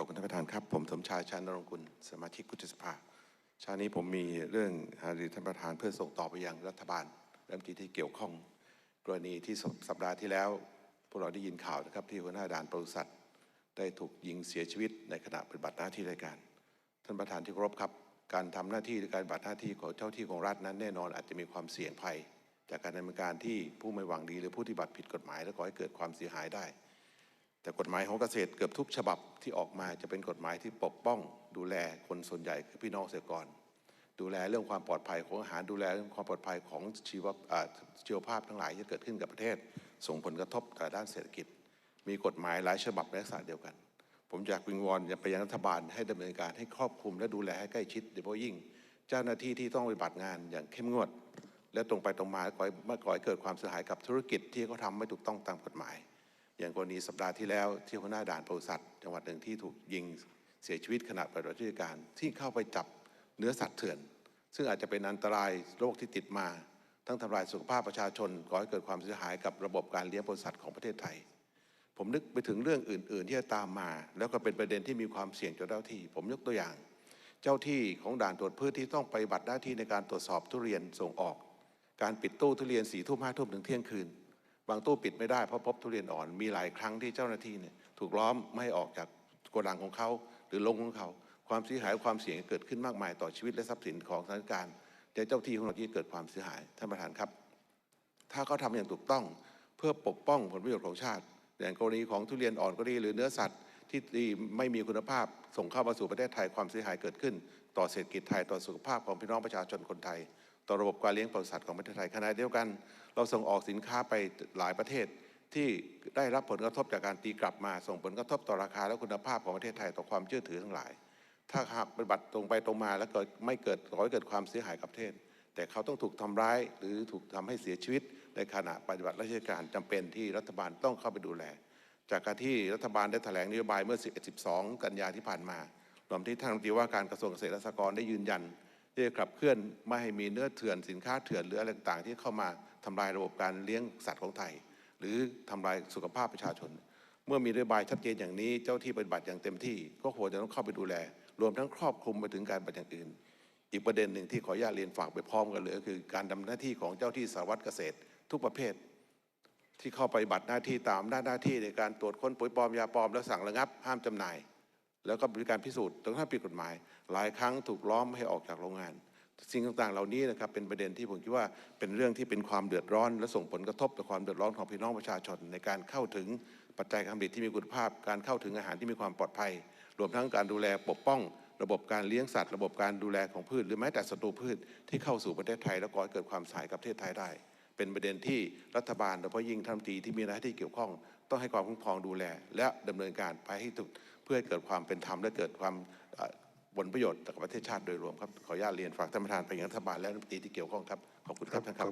อบคุณท่านประธานครับ ผมสมชายชานรงค์กุลสมาชิกวุฒิสภาเชานี้ผมมีเรื่องหารือท่านประธานเพื่อส่งต่อไปยังรัฐบาลรัฐมนตรีที่เกี่ยวข้อง กรณีที่สัปดาห์ที่แล้ว พวกเราได้ยินข่าวนะครับที่หัวหน้าด่านปศุสัตว์ได้ถูกยิงเสียชีวิตในขณะปฏิบัติหน้าที่ราชการ ท่านประธานที่เคารพครับ การทำหน้าที่หรือการปฏิบัติหน้าที่ของเจ้าที่ของรัฐนั้นแน่นอนอาจจะมีความเสี่ยงภัย จากการดำเนินการที่ผู้ไม่หวังดีหรือผู้ที่บัติผิดกฎหมาย และก่อให้เกิดความเสียหายได้ แต่กฎหมายของเกษตรเกือบทุกฉบับที่ออกมาจะเป็นกฎหมายที่ปกป้อง ดูแลคนส่วนใหญ่คือพี่น้องเกษตรกร ดูแลเรื่องความปลอดภัยของอาหารดูแลเรื่องความปลอดภัยของชีวชีวภาพทั้งหลายที่เกิดขึ้นกับประเทศ ส่งผลกระทบต่อด้านเศรษฐกิจ มีกฎหมายหลายฉบับในลักษณะเดียวกัน ผมอยากวิงวอนไปยังรัฐบาลให้ดำเนินการให้ครอบคลุมและดูแลให้ใกล้ชิดโดยเฉพาะยิ่ง เจ้าหน้าที่ที่ต้องปฏิบัติงานอย่างเข้มงวด และตรงไปตรงมาก่อให้ไม่ก่อให้เกิดความเสียหายกับธุรกิจที่เขาทำไม่ถูกต้องตามกฎหมาย อย่างกรณีสัปดาห์ที่แล้วที่หัวหน้าด่านปศุสัตว์จังหวัดหนึ่งที่ถูกยิงเสียชีวิตขณะปฏิบัติราชการที่เข้าไปจับเนื้อสัตว์เถื่อน ซึ่งอาจจะเป็นอันตรายโรคที่ติดมา ทั้งทำลายสุขภาพประชาชนก่อให้เกิดความเสียหายกับระบบการเลี้ยงปศุสัตว์ของประเทศไทย ผมนึกไปถึงเรื่องอื่น ๆ ที่จะตามมา แล้วก็เป็นประเด็นที่มีความเสี่ยงต่อเจ้าที่ ผมยกตัวอย่าง เจ้าที่ของด่านตรวจพืชที่ต้องไปบัติหน้าที่ในการตรวจสอบทุเรียนส่งออก การปิดตู้ทุเรียนสี่ทุ่มห้าทุ่มถึงเที่ยงคืน บางตู้ปิดไม่ได้เพราะพบทุเรียนอ่อน มีหลายครั้งที่เจ้าหน้าที่เนี่ยถูกล้อมไม่ให้ออกจากโกดังของเขา หรือลงของเขา ความเสียหายความเสี่ยงเกิดขึ้นมากมายต่อชีวิตและทรัพย์สินของสถานการณ์แต่เจ้าที่ของเราที่เกิดความเสียหายท่านประธานครับ ถ้าเขาทำอย่างถูกต้องเพื่อปกป้องผลประโยชน์ของชาติ อย่างกรณีของทุเรียนอ่อนก็ดีหรือเนื้อสัตว์ที่ไม่มีคุณภาพส่งเข้ามาสู่ประเทศไทยความเสียหายเกิดขึ้น ต่อเศรษฐกิจไทยต่อสุขภาพของพี่น้องประชาชนคนไทย ต่อระบบการเลี้ยงปศุสัตว์ของประเทศไทยขณะเดียวกัน เราส่งออกสินค้าไปหลายประเทศที่ได้รับผลกระทบจากการตีกลับมา ส่งผลกระทบต่อราคาและคุณภาพของประเทศไทยต่อความเชื่อถือทั้งหลาย ถ้าหากปฏิบัติตรงไปตรงมาแล้วเกิดไม่เกิดขอให้เกิดความเสียหายกับประเทศ แต่เขาต้องถูกทำร้ายหรือถูกทำให้เสียชีวิต ในขณะปฏิบัติราชการจำเป็นที่รัฐบาลต้องเข้าไปดูแล จากการที่รัฐบาลได้แถลงนโยบายเมื่อ12 กันยาที่ผ่านมารวมที่ท่านรัฐมนตรีว่าการกระทรวงเกษตรและสหกรณ์ได้ยืนยัน ที่จะขับเคลื่อนไม่ให้มีเนื้อเถื่อนสินค้าเถื่อนหรืออะไรต่างๆ ที่เข้ามาทำลายระบบการเลี้ยงสัตว์ของไทย หรือทำลายสุขภาพประชาชน เมื่อมีนโยบายชัดเจนอย่างนี้เจ้าที่ปฏิบัติอย่างเต็มที่ ก็ควรจะต้องเข้าไปดูแล รวมทั้งครอบคลุมไปถึงการปฏิบัติอย่างอื่น อีกประเด็นหนึ่งที่ขออนุญาตเรียนฝากไปพร้อมกันเลยก็คือการดำเนินหน้าที่ของเจ้าที่สารวัตรเกษตร ทุกประเภท ที่เข้าไปบัติหน้าที่ตามหน้าหน้าที่ในการตรวจค้นปุ๋ยปลอมยาปลอมและสั่งระงับห้ามจำหน่าย แล้วก็บริการพิสูจน์ตรงท่านผิดกฎหมาย หลายครั้งถูกล้อมให้ออกจากโรงงาน สิ่งต่างๆ เหล่านี้นะครับเป็นประเด็นที่ผมคิดว่าเป็นเรื่องที่เป็นความเดือดร้อน และส่งผลกระทบต่อความเดือดร้อนของพี่น้องประชาชน ในการเข้าถึงปัจจัยการผลิตที่มีคุณภาพ การเข้าถึงอาหารที่มีความปลอดภัย รวมทั้งการดูแลปกป้อง ระบบการเลี้ยงสัตว์ ระบบการดูแลของพืช หรือแม้แต่ศัตรูพืชที่เข้าสู่ประเทศไทย และก่อให้เกิดความสายกับประเทศไทยได้ เป็นประเด็นที่รัฐบาลโดยเฉพาะยิ่งท่านตีที่มีหน้าที่เกี่ยวข้อง ต้องให้ความคุ้มครองดูแล และดำเนินการไปให้ถูกเพื่อให้เกิดความเป็นธรรมและเกิดความผลประโยชน์ต่อประเทศชาติโดยรวมครับขออนุญาตเรียนฝากท่านประธานไปยังรัฐบาลและรัฐมนตรีที่เกี่ยวข้องครับขอบคุณครับท่านครับ